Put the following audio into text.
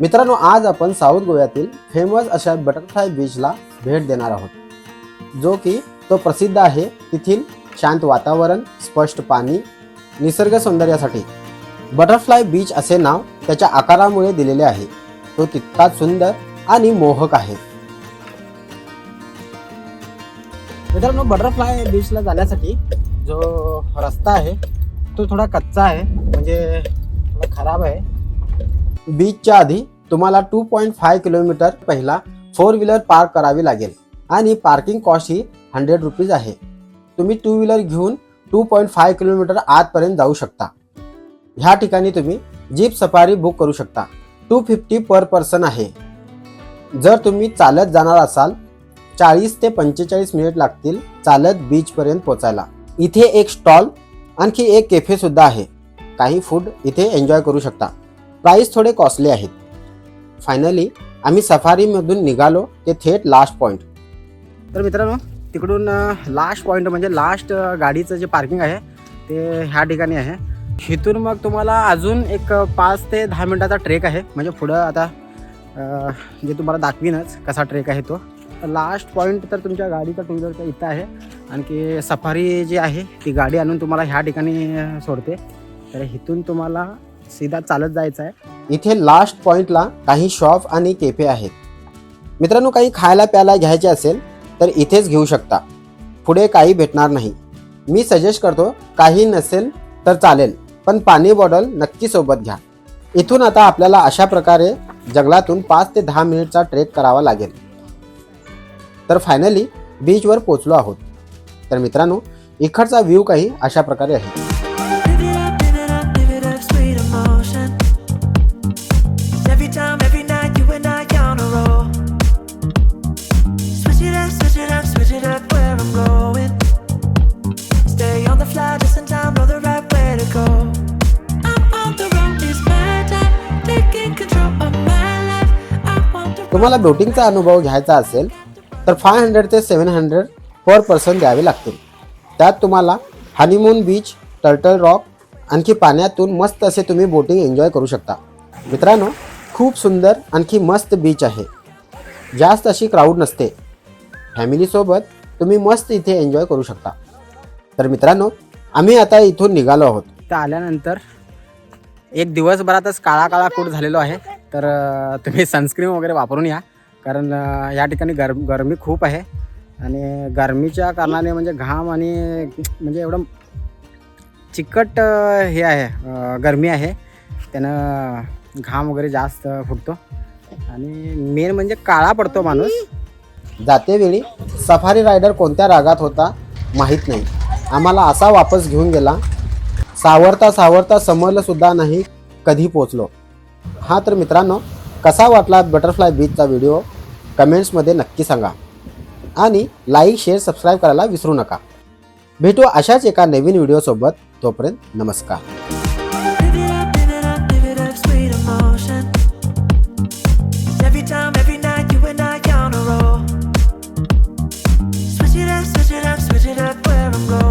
मित्रांनो आज आपण साऊथ गोव्यातील फेमस अशा बटरफ्लाय बीचला भेट देणार आहोत. जो की तो प्रसिद्ध आहे तेथील शांत वातावरण स्पष्ट पाणी निसर्ग सौंदर्यासाठी. बटरफ्लाय बीच असे नाव त्याच्या आकारामुळे दिलेले आहे. तो तितकाच सुंदर आणि मोहक आहे. मित्रांनो बटरफ्लाय बीचला जाण्यासाठी जो रस्ता आहे तो थोडा कच्चा आहे. म्हणजे थोडा खराब आहे. बीचच्या आधी तुम्हाला टू पॉईंट फाय किलोमीटर पहिला फोर व्हीलर पार्क करावी लागेल. आणि पार्किंग कॉस्ट ही हंड्रेड रुपीज आहे. तुम्ही टू व्हीलर घेऊन टू पॉईंट फाय किलोमीटर आतपर्यंत जाऊ शकता. ह्या ठिकाणी तुम्ही जीप सफारी बुक करू शकता. टू फिफ्टी पर पर्सन आहे. जर तुम्ही चालत जाणार असाल चाळीस ते पंचेचाळीस मिनिट लागतील चालत बीचपर्यंत पोचायला. इथे एक स्टॉल आणखी एक केफे सुद्धा आहे. काही फूड इथे एन्जॉय करू शकता. प्राईस थोडे कॉस्टली आहेत. फायनली आम्ही सफारीमधून निघालो ते थेट लास्ट पॉईंट तर मित्रांनो तिकडून लास्ट पॉईंट म्हणजे लास्ट गाडीचं जे पार्किंग आहे ते ह्या ठिकाणी आहे. इथून मग तुम्हाला अजून एक पाच ते दहा मिनटाचा ट्रेक आहे. म्हणजे पुढं आता जे तुम्हाला दाखवीनच कसा ट्रेक आहे तो. लास्ट पॉईंट तर तुमच्या गाडीचा टू व्हीलरचा इथं आहे. आणखी सफारी जी आहे ती गाडी आणून तुम्हाला ह्या ठिकाणी सोडते. तर इथून तुम्हाला सीधा चालत जायचं आहे. इथे लास्ट पॉइंटला काही शॉप आणि केफे आहेत. मित्रांनो काही खायला प्यायला घ्यायचे असेल तर इथेच घेऊ शकता. पुढे काही भेटणार नाही. मी सजेस्ट करतो काही नसेल तर चालेल पण पाणी बॉटल नक्की सोबत घ्या. इथून आता आपल्याला अशा प्रकारे जंगलातून पाच ते दहा मिनिटचा ट्रेक करावा लागेल. तर फायनली बीचवर पोचलो आहोत. तर मित्रांनो इकडचा व्ह्यू काही अशा प्रकारे आहे. तुम्हाला बोटिंगचा अनुभव घ्यायचा असेल तर फाय हंड्रेड ते सेवन हंड्रेड पर पर्सन द्यावे लागतील. त्यात तुम्हाला हनीमून बीच टर्टल रॉक आणखी पाण्यातून मस्त असे तुम्ही बोटिंग एन्जॉय करू शकता. मित्रांनो खूप सुंदर आणखी मस्त बीच आहे. जास्त अशी क्राऊड नसते. फॅमिलीसोबत तुम्ही मस्त इथे एन्जॉय करू शकता. तर मित्रांनो आम्ही आता इथून निघालो आहोत. तर आल्यानंतर एक दिवसभरातच काळा काळा कूट झालेलो आहे. तर तुम्ही सनस्क्रीन वगैरे वापरून या. कारण या ठिकाणी गर गरमी खूप आहे. आणि गरमीच्या कारणाने म्हणजे घाम आणि म्हणजे एवढं चिकट हे आहे गरमी आहे. त्यानं घाम वगैरे जास्त फुटतो. आणि मेन म्हणजे काळा पडतो माणूस. जातेवेळी सफारी रायडर कोणत्या रागात होता माहीत नाही. आम्हाला असा वापस घेऊन गेला. सावरता सावरता समजलं सुद्धा नाही कधी पोचलो. हा तर मित्रांनो कसा वाटला बटरफ्लाय बीचचा व्हिडिओ कमेंट्समध्ये नक्की सांगा. आणि लाईक शेअर सबस्क्राईब करायला विसरू नका. भेटू अशाच एका नवीन व्हिडिओसोबत तोपर्यंत नमस्कार. Switch it up, switch it up where I'm going.